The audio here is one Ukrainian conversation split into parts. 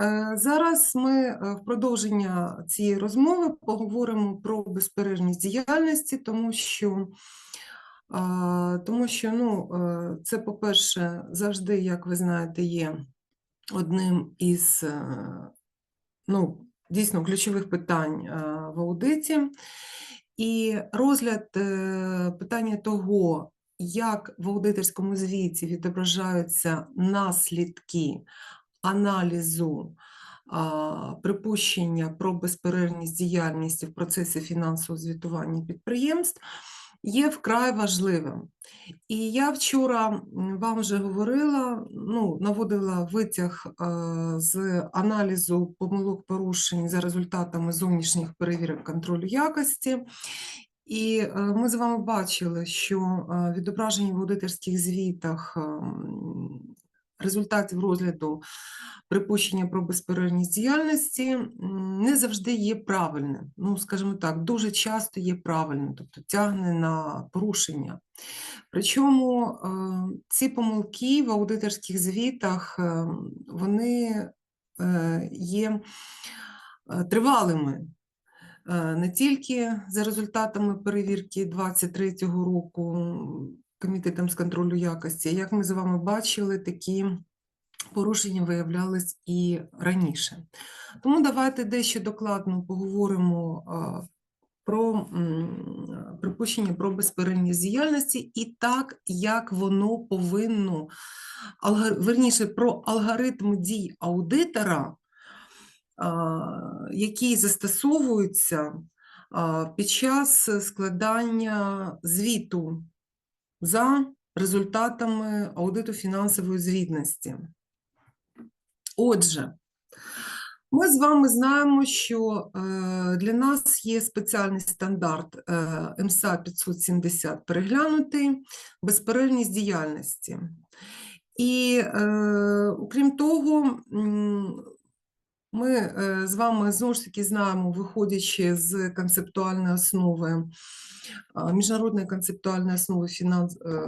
Е, Зараз ми е, в продовження цієї розмови поговоримо про безперервність діяльності, тому що, тому що ну, е, це, по-перше, завжди, як ви знаєте, є одним із е, ну, дійсно ключових питань е, в аудиті. І розгляд е, питання того, як в аудиторському звіті відображаються наслідки аналізу припущення про безперервність діяльності в процесі фінансового звітування підприємств є вкрай важливим. І я вчора вам вже говорила, ну, наводила витяг з аналізу помилок порушень за результатами зовнішніх перевірок контролю якості. І е, ми з вами бачили, що е, відображені в аудиторських звітах результатів розгляду припущення про безперервність діяльності не завжди є правильним. Ну, скажімо так, дуже часто є правильним, тобто тягне на порушення. Причому е, ці помилки в аудиторських звітах е, вони е, є тривалими. Не тільки за результатами перевірки 2023 року Комітетом з контролю якості, як ми з вами бачили, такі порушення виявлялись і раніше. Тому давайте дещо докладно поговоримо про припущення про безперервність діяльності і так, як воно повинно, верніше, про алгоритм дій аудитора, застосовуються а, під час складання звіту за результатами аудиту фінансової звітності. Отже, ми з вами знаємо, що е, для нас є спеціальний стандарт е, МСА 570 переглянутий безперервність діяльності. І е, окрім того, ми е, з вами знову ж таки знаємо, виходячи з концептуальної основи, міжнародної концептуальної основи фінанс, е,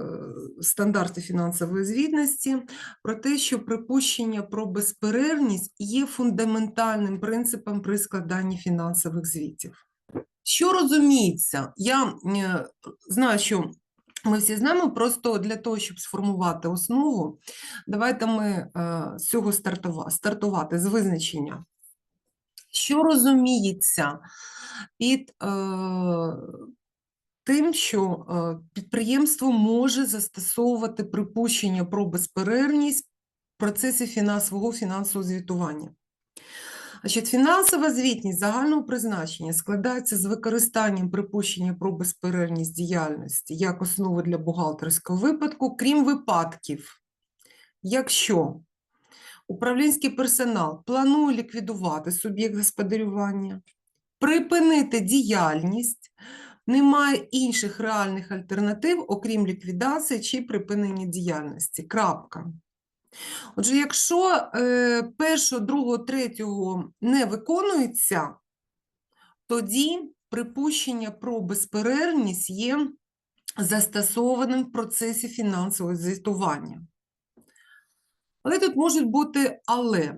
стандарти фінансової звітності, про те, що припущення про безперервність є фундаментальним принципом при складанні фінансових звітів. Що розуміється? Я е, знаю, що ми всі знаємо, просто для того, щоб сформувати основу, давайте ми е, з цього стартува- стартувати з визначення. Що розуміється під е, тим, що е, підприємство може застосовувати припущення про безперервність в процесі фінансового фінансового звітування? Значить, фінансова звітність загального призначення складається з використанням припущення про безперервність діяльності як основи для бухгалтерського випадку, крім випадків, якщо управлінський персонал планує ліквідувати суб'єкт господарювання, припинити діяльність, немає інших реальних альтернатив, окрім ліквідації чи припинення діяльності. Крапка. Отже, якщо е, першого, другого, третього не виконується, тоді припущення про безперервність є застосованим в процесі фінансового звітування. Але тут можуть бути але.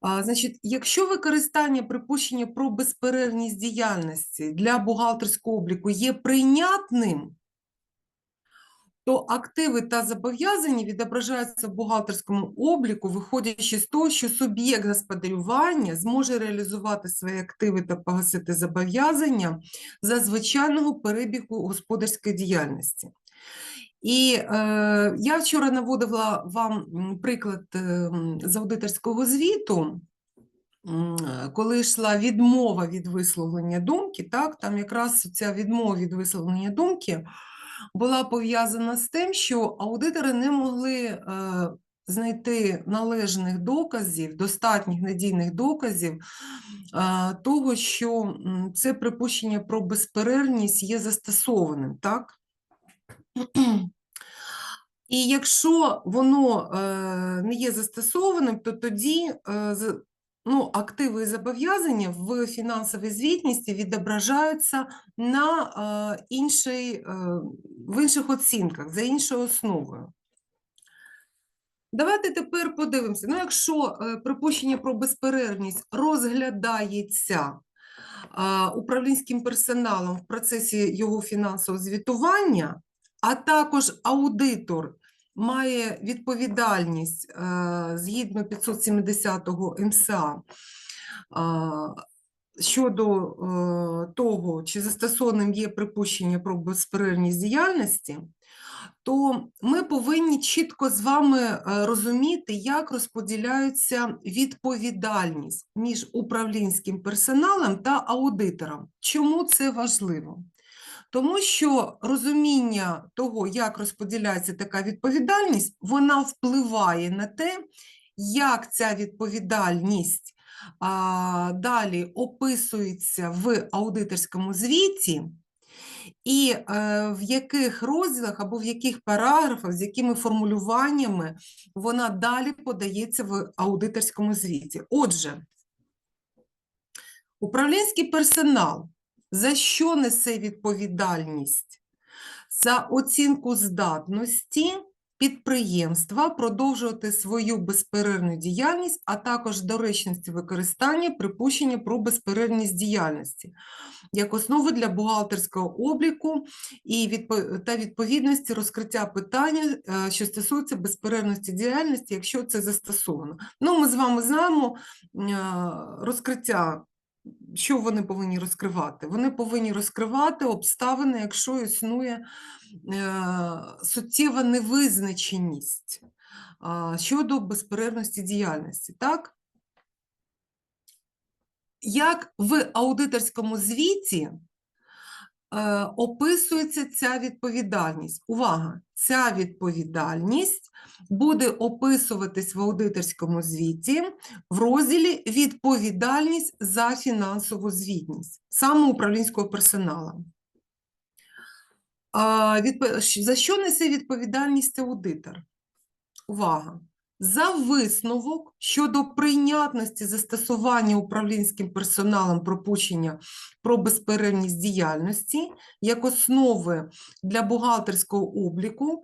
А, значить, якщо використання припущення про безперервність діяльності для бухгалтерського обліку є прийнятним, то активи та зобов'язання відображаються в бухгалтерському обліку, виходячи з того, що суб'єкт господарювання зможе реалізувати свої активи та погасити зобов'язання за звичайного перебігу господарської діяльності. І е, я вчора наводила вам приклад е, з аудиторського звіту, коли йшла відмова від висловлення думки, так, там якраз ця відмова від висловлення думки була пов'язана з тим, що аудитори не могли е, знайти належних доказів, достатніх надійних доказів е, того, що це припущення про безперервність є застосованим, так? І якщо воно е, не є застосованим, то тоді ну, активи і зобов'язання в фінансовій звітності відображаються на е, інший, е, в інших оцінках, за іншою основою. Давайте тепер подивимося. Ну, якщо е, припущення про безперервність розглядається а, управлінським персоналом в процесі його фінансового звітування, а також аудитор має відповідальність е, згідно 570-го МСА щодо е, того, чи застосованим є припущення про безперервність діяльності, то ми повинні чітко з вами е, розуміти, як розподіляється відповідальність між управлінським персоналом та аудитором. Чому це важливо? Тому що розуміння того, як розподіляється така відповідальність, вона впливає на те, як ця відповідальність а, далі описується в аудиторському звіті, і е, в яких розділах або в яких параграфах, з якими формулюваннями вона далі подається в аудиторському звіті. Отже, управлінський персонал за що несе відповідальність? За оцінку здатності підприємства продовжувати свою безперервну діяльність, а також доречності використання припущення про безперервність діяльності як основи для бухгалтерського обліку і та відповідності розкриття питання, е, що стосується безперервності діяльності, якщо це застосовано. Ну, ми з вами знаємо е, розкриття. Що вони повинні розкривати? Вони повинні розкривати обставини, якщо існує е, суттєва невизначеність щодо безперервності діяльності. Так? Як в аудиторському звіті описується ця відповідальність? Увага! Ця відповідальність буде описуватись в аудиторському звіті в розділі Відповідальність за фінансову звітність саме управлінського персоналу. За що несе відповідальність аудитор? Увага! За висновок щодо прийнятності застосування управлінським персоналом пропущення про безперервність діяльності як основи для бухгалтерського обліку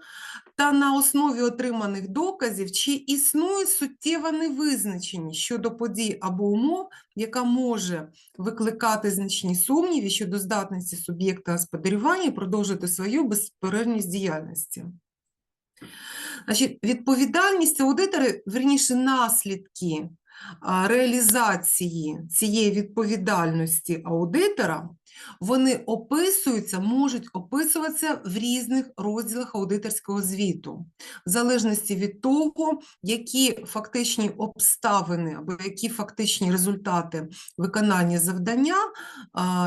та на основі отриманих доказів, чи існує суттєва невизначеність щодо подій або умов, яка може викликати значні сумніви щодо здатності суб'єкта господарювання продовжити свою безперервність діяльності. Значить, відповідальність аудитори, верніше, наслідки реалізації цієї відповідальності аудитора, вони описуються, можуть описуватися в різних розділах аудиторського звіту, в залежності від того, які фактичні обставини або які фактичні результати виконання завдання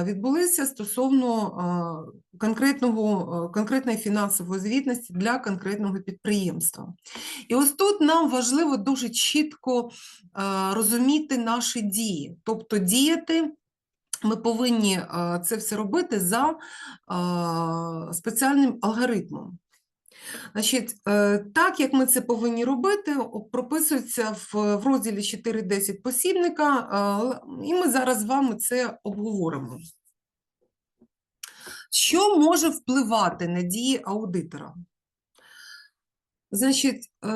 відбулися стосовно конкретного, конкретної фінансової звітності для конкретного підприємства. І ось тут нам важливо дуже чітко розуміти наші дії, тобто діяти. Ми повинні е, це все робити за е, спеціальним алгоритмом. Значить, е, так як ми це повинні робити, прописується в, розділі 4.10 посібника, і ми зараз з вами це обговоримо. Що може впливати на дії аудитора? Значить, е,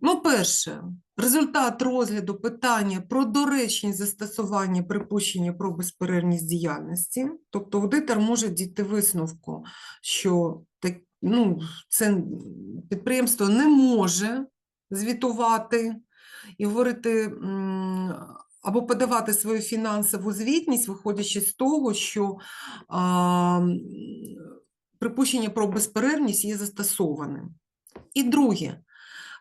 ну, перше, результат розгляду питання про доречність застосування припущення про безперервність діяльності. Тобто аудитор може дійти висновку, що ну, це підприємство не може звітувати і говорити або подавати свою фінансову звітність, виходячи з того, що а, припущення про безперервність є застосованим. І друге,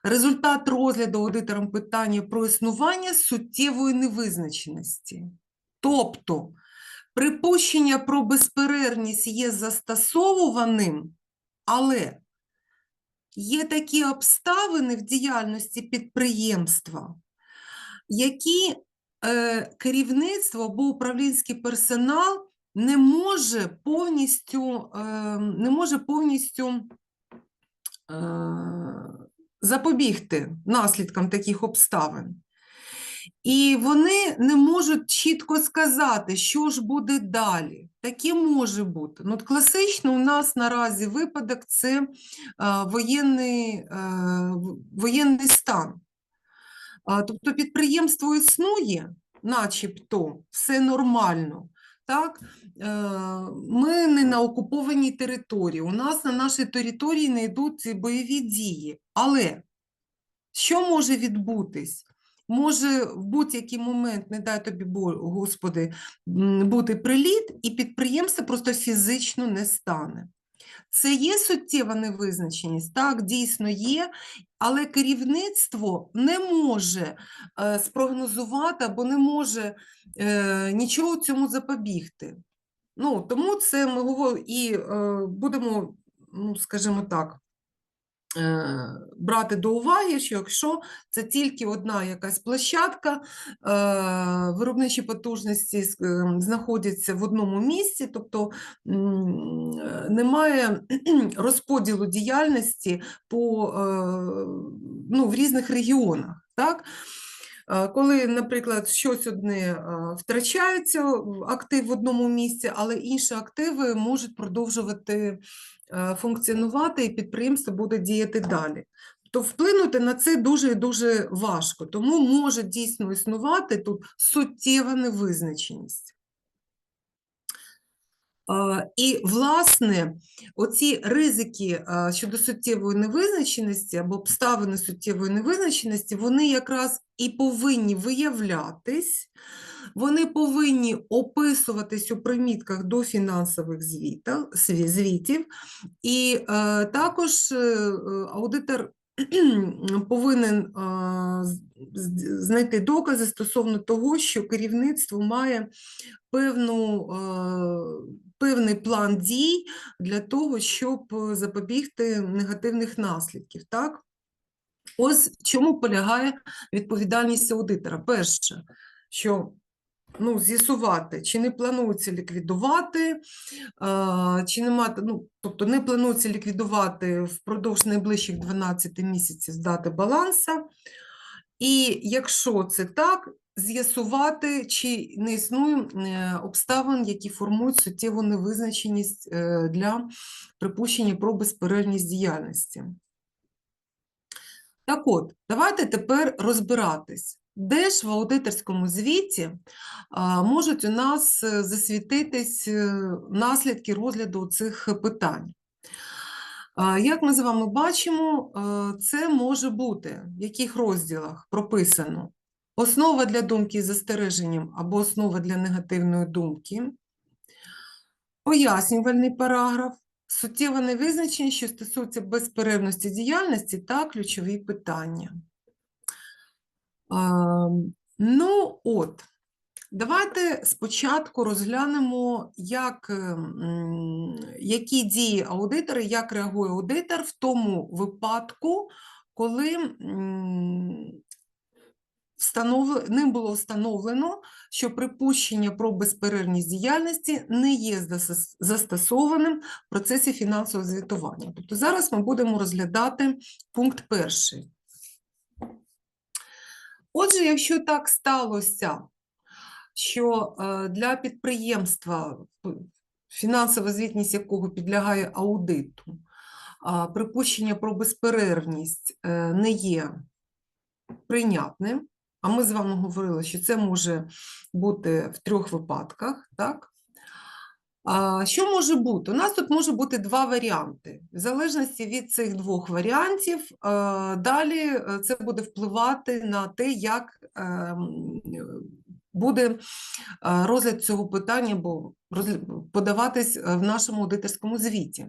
результат розгляду аудитором питання про існування суттєвої невизначеності. Тобто, припущення про безперервність є застосовуваним, але є такі обставини в діяльності підприємства, які е, керівництво або управлінський персонал не може повністю, е, не може повністю запобігти наслідкам таких обставин. І вони не можуть чітко сказати, що ж буде далі. Таке може бути. Ну, от класично у нас наразі випадок це е, воєнний, е, воєнний стан. Тобто підприємство існує, начебто, все нормально. Так? Е, Ми на окупованій території. У нас на нашій території не йдуть бойові дії. Але що може відбутись? Може в будь-який момент, не дай тобі Господи, бути приліт, і підприємство просто фізично не стане. Це є суттєва невизначеність, так, дійсно є, але керівництво не може е, спрогнозувати або не може е, нічого цьому запобігти. Ну, тому це ми говоримо і е, будемо, ну, скажімо так, е, брати до уваги, що якщо це тільки одна якась площадка, е, виробничі потужності е, знаходяться в одному місці, тобто е, немає розподілу діяльності по, е, ну, в різних регіонах. Так? Коли, наприклад, щось одне втрачається актив в одному місці, але інші активи можуть продовжувати функціонувати, і підприємство буде діяти далі. То вплинути на це дуже і дуже важко, тому може дійсно існувати тут суттєва невизначеність. І, власне, оці ризики щодо суттєвої невизначеності або обставини суттєвої невизначеності, вони якраз і повинні виявлятись, вони повинні описуватись у примітках до фінансових звітів, і е, також е, аудитор повинен знайти докази стосовно того, що керівництво має певну, певний план дій для того, щоб е, запобігти негативних наслідків. Так? Ось в чому полягає відповідальність аудитора. Перше, що ну, з'ясувати, чи не планується ліквідувати, а, чи не мати, ну, тобто не планується ліквідувати впродовж найближчих 12 місяців здати баланса. І якщо це так, з'ясувати, чи не існує е, обставин, які формують суттєву невизначеність е, для припущення про безперервність діяльності. Так от, давайте тепер розбиратись, де ж в аудиторському звіті можуть у нас е, засвітитись наслідки розгляду цих питань. Як ми з вами бачимо, це може бути в яких розділах прописано основа для думки з застереженням або основа для негативної думки, пояснювальний параграф, суттєва невизначеність, що стосується безперервності діяльності та ключові питання. Ну, от, давайте спочатку розглянемо, як, е, які дії аудитора, як реагує аудитор в тому випадку, коли встанов... ним було встановлено, що припущення про безперервність діяльності не є застосованим в процесі фінансового звітування. Тобто зараз ми будемо розглядати пункт перший. Отже, якщо так сталося, що е, для підприємства, фінансова звітність якого підлягає аудиту, припущення про безперервність е, не є прийнятним, а ми з вами говорили, що це може бути в трьох випадках, так? А, Що може бути? У нас тут може бути два варіанти. В залежності від цих двох варіантів, е, далі е, це буде впливати на те, як ем, буде е, розгляд цього питання бо подаватись е, в нашому аудиторському звіті.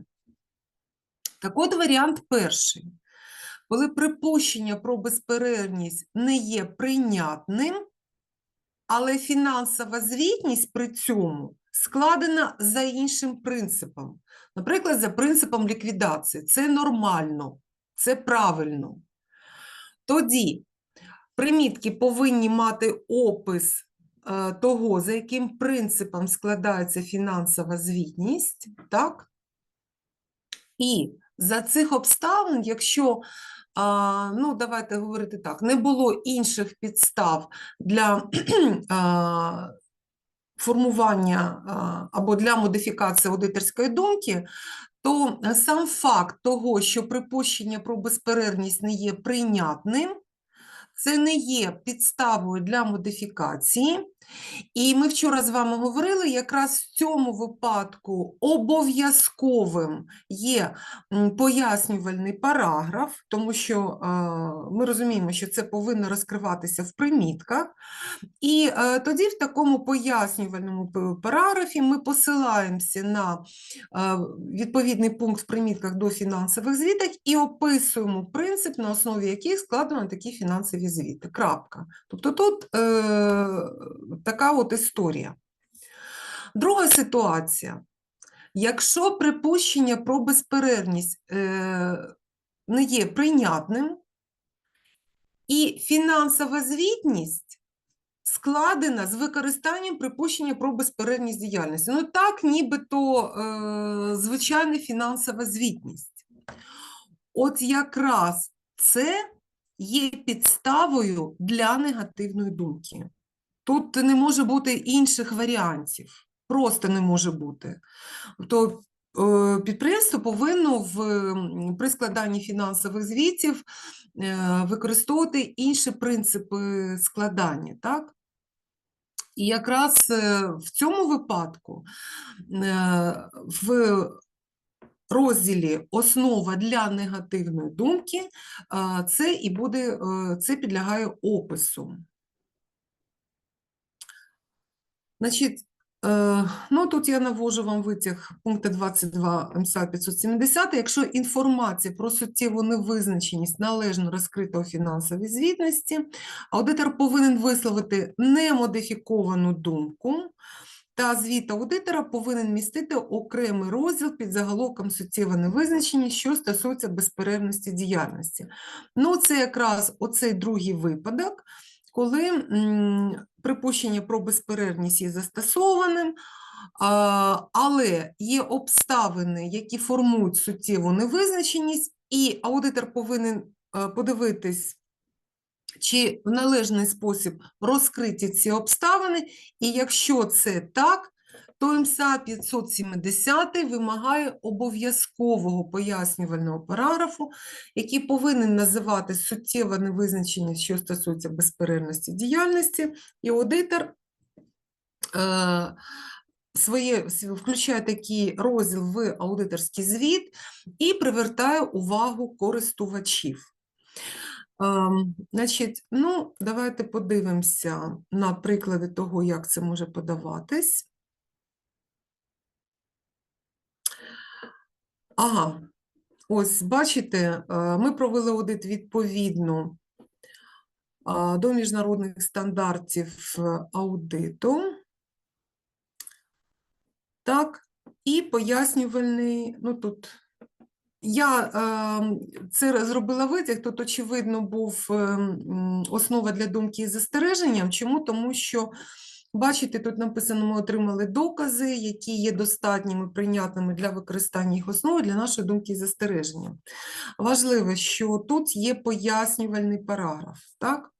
Так от варіант перший. Коли припущення про безперервність не є прийнятним, але фінансова звітність при цьому складена за іншим принципом. Наприклад, за принципом ліквідації. Це нормально, це правильно. Тоді примітки повинні мати опис е, того, за яким принципом складається фінансова звітність, так? І За цих обставин, якщо, ну, давайте говорити так, не було інших підстав для формування або для модифікації аудиторської думки, то сам факт того, що припущення про безперервність не є прийнятним, це не є підставою для модифікації. І ми вчора з вами говорили, якраз в цьому випадку обов'язковим є пояснювальний параграф, тому що е, ми розуміємо, що це повинно розкриватися в примітках. І е, тоді в такому пояснювальному параграфі ми посилаємося на е, відповідний пункт в примітках до фінансових звітів і описуємо принцип, на основі яких складено такі фінансові звіти. Крапка. Тобто тут така от історія. Друга ситуація. Якщо припущення про безперервність е, не є прийнятним, і фінансова звітність складена з використанням припущення про безперервність діяльності. Ну так, нібито е, звичайна фінансова звітність. От якраз це є підставою для негативної думки. Тут не може бути інших варіантів, просто не може бути. То е, підприємство повинно в, при складанні фінансових звітів е, використовувати інші принципи складання. Так? І якраз е, в цьому випадку в розділі Основа для негативної думки це і буде, це підлягає опису. Значить, е, ну тут я навожу вам витяг пункту 22 МСА 570. Якщо інформація про суттєву невизначеність належно розкрита у фінансовій звітності, аудитор повинен висловити немодифіковану думку, та звіт аудитора повинен містити окремий розділ під заголовком суттєва невизначеність, що стосується безперервності діяльності. Ну, це якраз оцей другий випадок, коли припущення про безперервність є застосованим, але є обставини, які формують суттєву невизначеність, і аудитор повинен е, подивитись, чи в належний спосіб розкриті ці обставини, і якщо це так, то МСА 570 вимагає обов'язкового пояснювального параграфу, який повинен називати суттєва невизначеність, що стосується безперервності діяльності, і аудитор е, своє, включає такий розділ в аудиторський звіт і привертає увагу користувачів. Ем, Значить, ну, давайте подивимося на приклади того, як це може подаватись. Ага, ось бачите, е, ми провели аудит відповідно до міжнародних стандартів е, аудиту. Так, і пояснювальний, ну тут я е, це зробила витяг, тут, очевидно, був е, основа для думки із застереженням. Чому? Тому що, бачите, тут написано, ми отримали докази, які є достатніми, прийнятними для використання їх основи для нашої думки із застереженням. Важливо, що тут є пояснювальний параграф, так?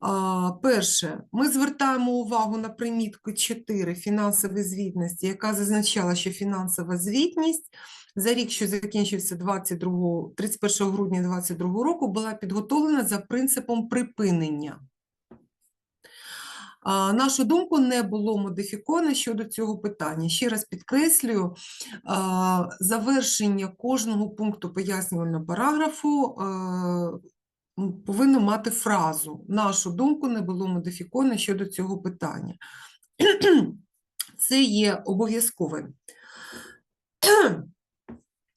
А, Перше, ми звертаємо увагу на примітку 4 фінансової звітності, яка зазначала, що фінансова звітність за рік, що закінчився 22, 31 грудня 2022 року, була підготовлена за принципом припинення. Нашу думку не було модифіковано щодо цього питання. Ще раз підкреслюю, завершення кожного пункту пояснювального параграфу повинно мати фразу. Нашу думку не було модифіковано щодо цього питання. Це є обов'язковим.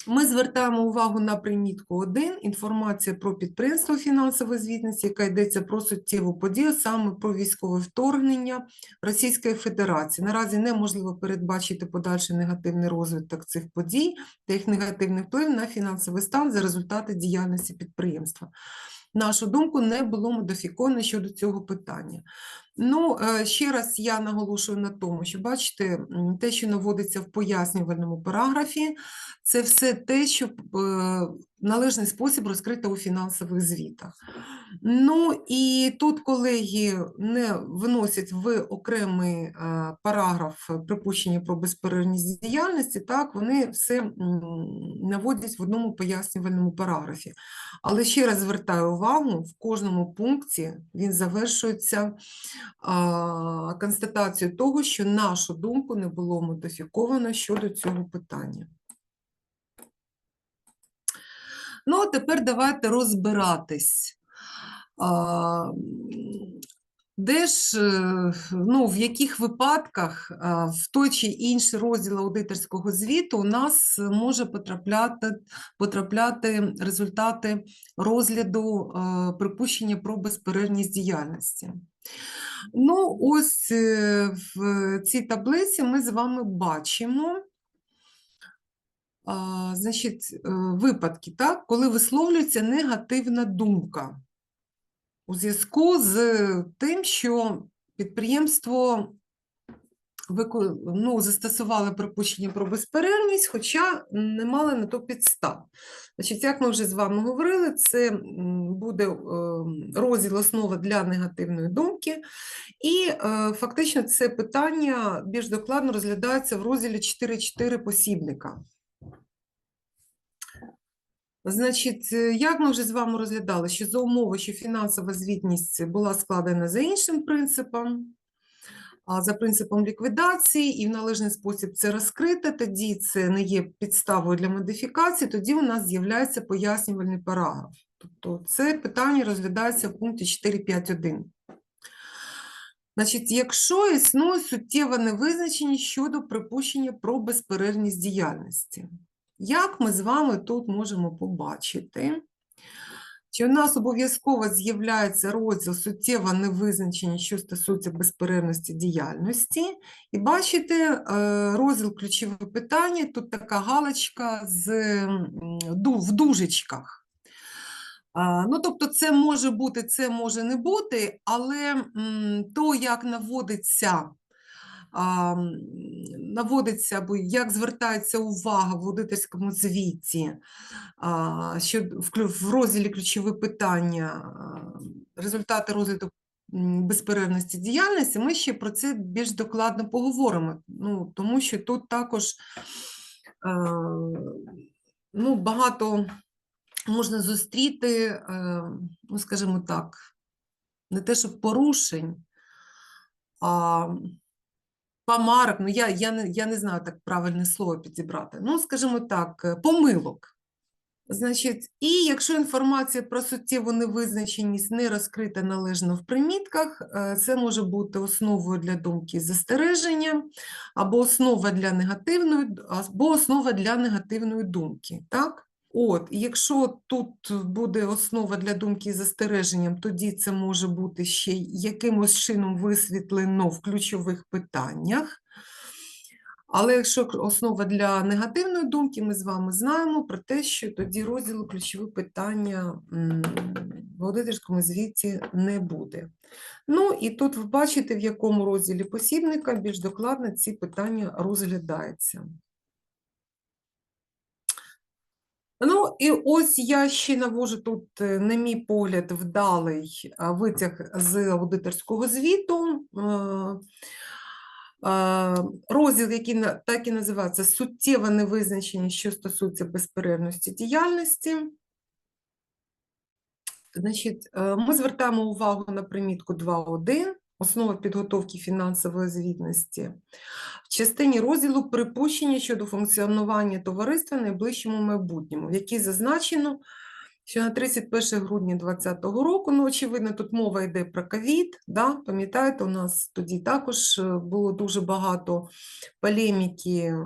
Ми звертаємо увагу на примітку 1, інформація про підприємство фінансової звітності, яка йдеться про суттєву подію, саме про військове вторгнення Російської Федерації. Наразі неможливо передбачити подальший негативний розвиток цих подій та їх негативний вплив на фінансовий стан за результати діяльності підприємства. Нашу думку не було модифіковано щодо цього питання. Ну, е, ще раз я наголошую на тому, що бачите, те, що наводиться в пояснювальному параграфі, це все те, що е, належний спосіб розкрито у фінансових звітах. Ну і тут колеги не вносять в окремий е, параграф припущення про безперервність діяльності, так, вони все наводять в одному пояснювальному параграфі. Але ще раз звертаю увагу, в кожному пункті він завершується а, констатацією того, що нашу думку не було модифіковано щодо цього питання. Ну, а тепер давайте розбиратись. Де ж, е, ну, в яких випадках в той чи інший розділ аудиторського звіту у нас може потрапляти, потрапляти результати розгляду е, припущення про безперервність діяльності? Ну, ось е, в цій таблиці ми з вами бачимо значить, е, випадки, так, коли висловлюється негативна думка у зв'язку з тим, що підприємство ну, застосували припущення про безперервність, хоча не мали на то підстав. Значить, як ми вже з вами говорили, це буде е, розділ основа для негативної думки, і е, фактично це питання більш докладно розглядається в розділі 4.4 посібника. Значить, е, як ми вже з вами розглядали, що за умови, що фінансова звітність була складена за іншим принципом, а за принципом ліквідації, і в належний спосіб це розкрите, тоді це не є підставою для модифікації, тоді у нас з'являється пояснювальний параграф. Тобто це питання розглядається в пункті 4.5.1. Значить, якщо існує суттєва невизначеність щодо припущення про безперервність діяльності, як ми з вами тут можемо побачити, що у нас обов'язково з'являється розділ суттєва невизначеність, що стосується безперервності діяльності, і бачите е, розділ ключове питання, тут така галочка з, в дужечках. Ну, тобто, це може бути, це може не бути, але то, як наводиться, а, наводиться або як звертається увага в аудиторському звіті, а, що в, в розділі ключові питання, а, результати розгляду безперервності діяльності, ми ще про це більш докладно поговоримо, ну, тому що тут також е, ну, багато можна зустріти, е, ну, скажімо так, не те, що порушень, а помарок, ну я, я, не, я не знаю так правильне слово підібрати. Ну, скажімо так, е, помилок. Значить, і якщо інформація про суттєву невизначеність не розкрита належно в примітках, е, це може бути основою для думки застереження, або основа для негативної, або основа для негативної думки. Так? От, якщо тут буде основа для думки з застереженням, тоді це може бути ще якимось чином висвітлено в ключових питаннях. Але якщо основа для негативної думки, ми з вами знаємо про те, що тоді розділу ключові питання в аудиторському звіті не буде. Ну і тут ви бачите, в якому розділі посібника більш докладно ці питання розглядаються. Ну, і ось я ще навожу тут, е, на мій погляд, вдалий витяг з аудиторського звіту. Е, Розділ, який так і називається суттєва невизначеність, що стосується безперервності діяльності. Значить, е, ми звертаємо увагу на примітку 2.1, основа підготовки фінансової звітності. В частині розділу припущення щодо функціонування товариства в найближчому майбутньому, в якій зазначено, що на 31 грудня 2020 року, ну, очевидно, тут мова йде про ковід, да? пам'ятаєте, у нас тоді також е, було дуже багато полеміки е,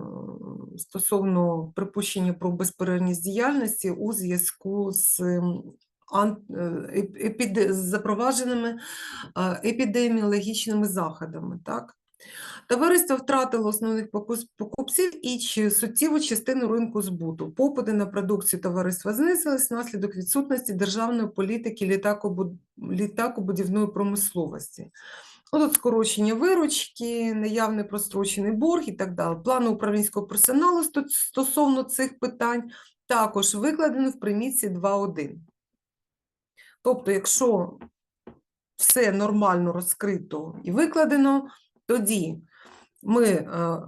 стосовно припущення про безперервність діяльності у зв'язку з е, еп- епіде- з запровадженими е, епідеміологічними заходами. Так? Товариство втратило основних покупців і суттєву частину ринку збуту. Попити на продукцію товариства знизились внаслідок відсутності державної політики літакобудівної промисловості. Ну, скорочення виручки, наявний прострочений борг і так далі. Плани управлінського персоналу сто- стосовно цих питань також викладено в примітці 2.1. Тобто, якщо все нормально розкрито і викладено, тоді ми е,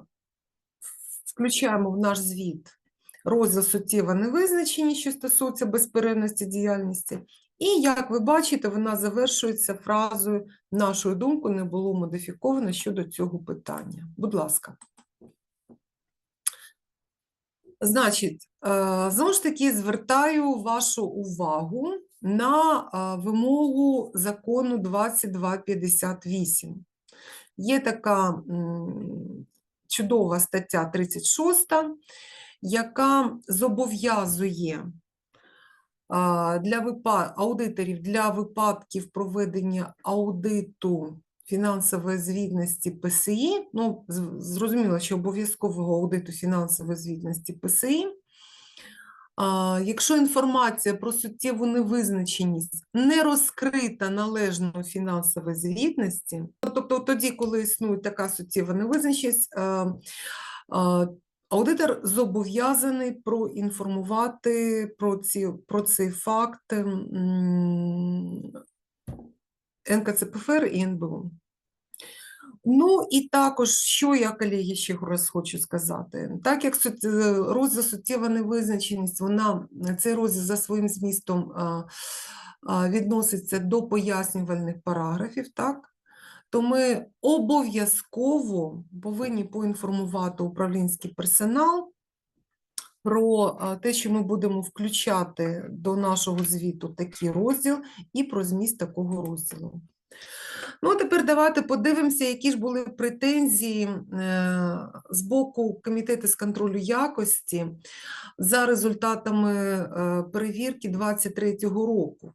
включаємо в наш звіт розділ суттєва невизначеність, що стосується безперервності діяльності. І, як ви бачите, вона завершується фразою «Нашою думкою не було модифіковано щодо цього питання». Будь ласка. Значить, е, знову ж таки звертаю вашу увагу на вимогу закону 2258. Є така чудова стаття 36, яка зобов'язує для аудиторів для випадків проведення аудиту фінансової звітності ПСІ, ну, зрозуміло, що обов'язкового аудиту фінансової звітності ПСІ, Якщо інформація про суттєву невизначеність не розкрита належно у фінансовій звітності, тобто тоді, коли існує така суттєва невизначеність, е, е, аудитор зобов'язаний проінформувати про, ці, про цей факт НКЦПФР і НБУ. Ну і також, що я, колеги, ще раз хочу сказати. Так як е, розділ суттєва невизначеність, вона цей розділ за своїм змістом відноситься до пояснювальних параграфів, так? То ми обов'язково повинні поінформувати управлінський персонал про те, що ми будемо включати до нашого звіту такий розділ і про зміст такого розділу. Ну, а тепер давайте подивимося, які ж були претензії е, з боку Комітету з контролю якості за результатами е, перевірки 2023 року.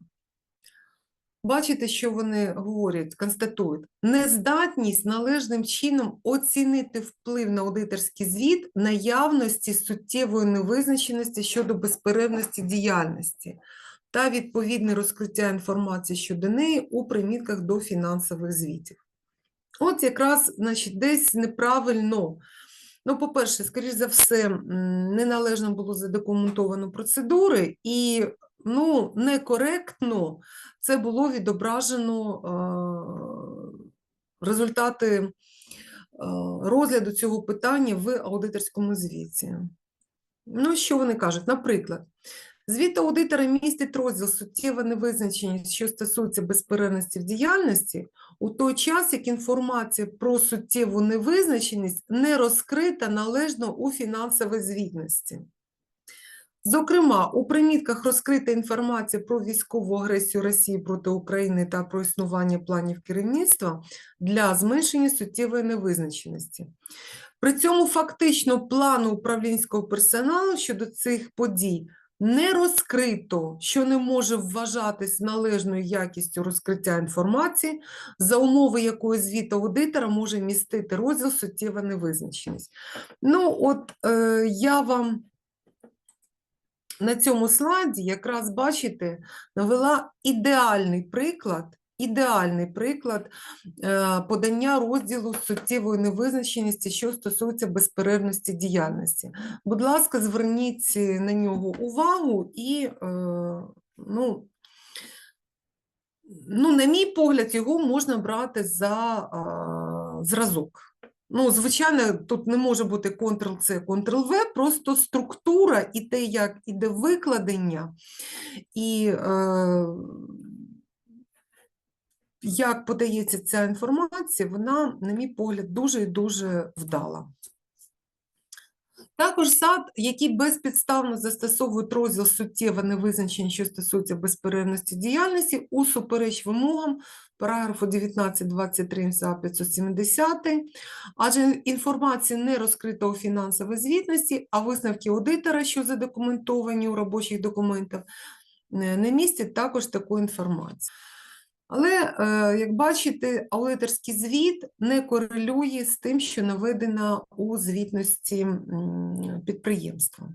Бачите, що вони говорять, констатують, нездатність належним чином оцінити вплив на аудиторський звіт наявності суттєвої невизначеності щодо безперервності діяльності та відповідне розкриття інформації щодо неї у примітках до фінансових звітів. От якраз значить, десь неправильно. Ну, по-перше, скоріш за все, неналежно було задокументовано процедури, і ну, некоректно це було відображено е, результати розгляду цього питання в аудиторському звіті. Ну, що вони кажуть? Наприклад, Звіт аудитора містить розділ суттєва невизначеність, що стосується безперервності в діяльності, у той час, як інформація про суттєву невизначеність не розкрита належно у фінансовій звітності. Зокрема, у примітках розкрита інформація про військову агресію Росії проти України та про існування планів керівництва для зменшення суттєвої невизначеності. При цьому фактично плану управлінського персоналу щодо цих подій не розкрито, що не може вважатись належною якістю розкриття інформації, за умови якої звіт аудитора може містити розділ суттєва невизначеність. Ну, от е, я вам на цьому слайді якраз бачите, навела ідеальний приклад. Ідеальний приклад е, подання розділу суттєвої невизначеності, що стосується безперервності діяльності. Будь ласка, зверніть на нього увагу і, е, ну, ну, на мій погляд, його можна брати за зразок. Ну, звичайно, тут не може бути Ctrl-C, Ctrl-V, просто структура і те, як іде викладення, і е, як подається ця інформація, вона, на мій погляд, дуже і дуже вдала. Також САД, які безпідставно застосовують розділ суттєво невизначень, що стосується безперервності діяльності, усупереч вимогам параграфу 19.23 МСА 570, адже інформація не розкрита у фінансовій звітності, а висновки аудитора, що задокументовані у робочих документах, не не містять також таку інформацію. Але, е, як бачите, аудиторський звіт не корелює з тим, що наведено у звітності підприємства.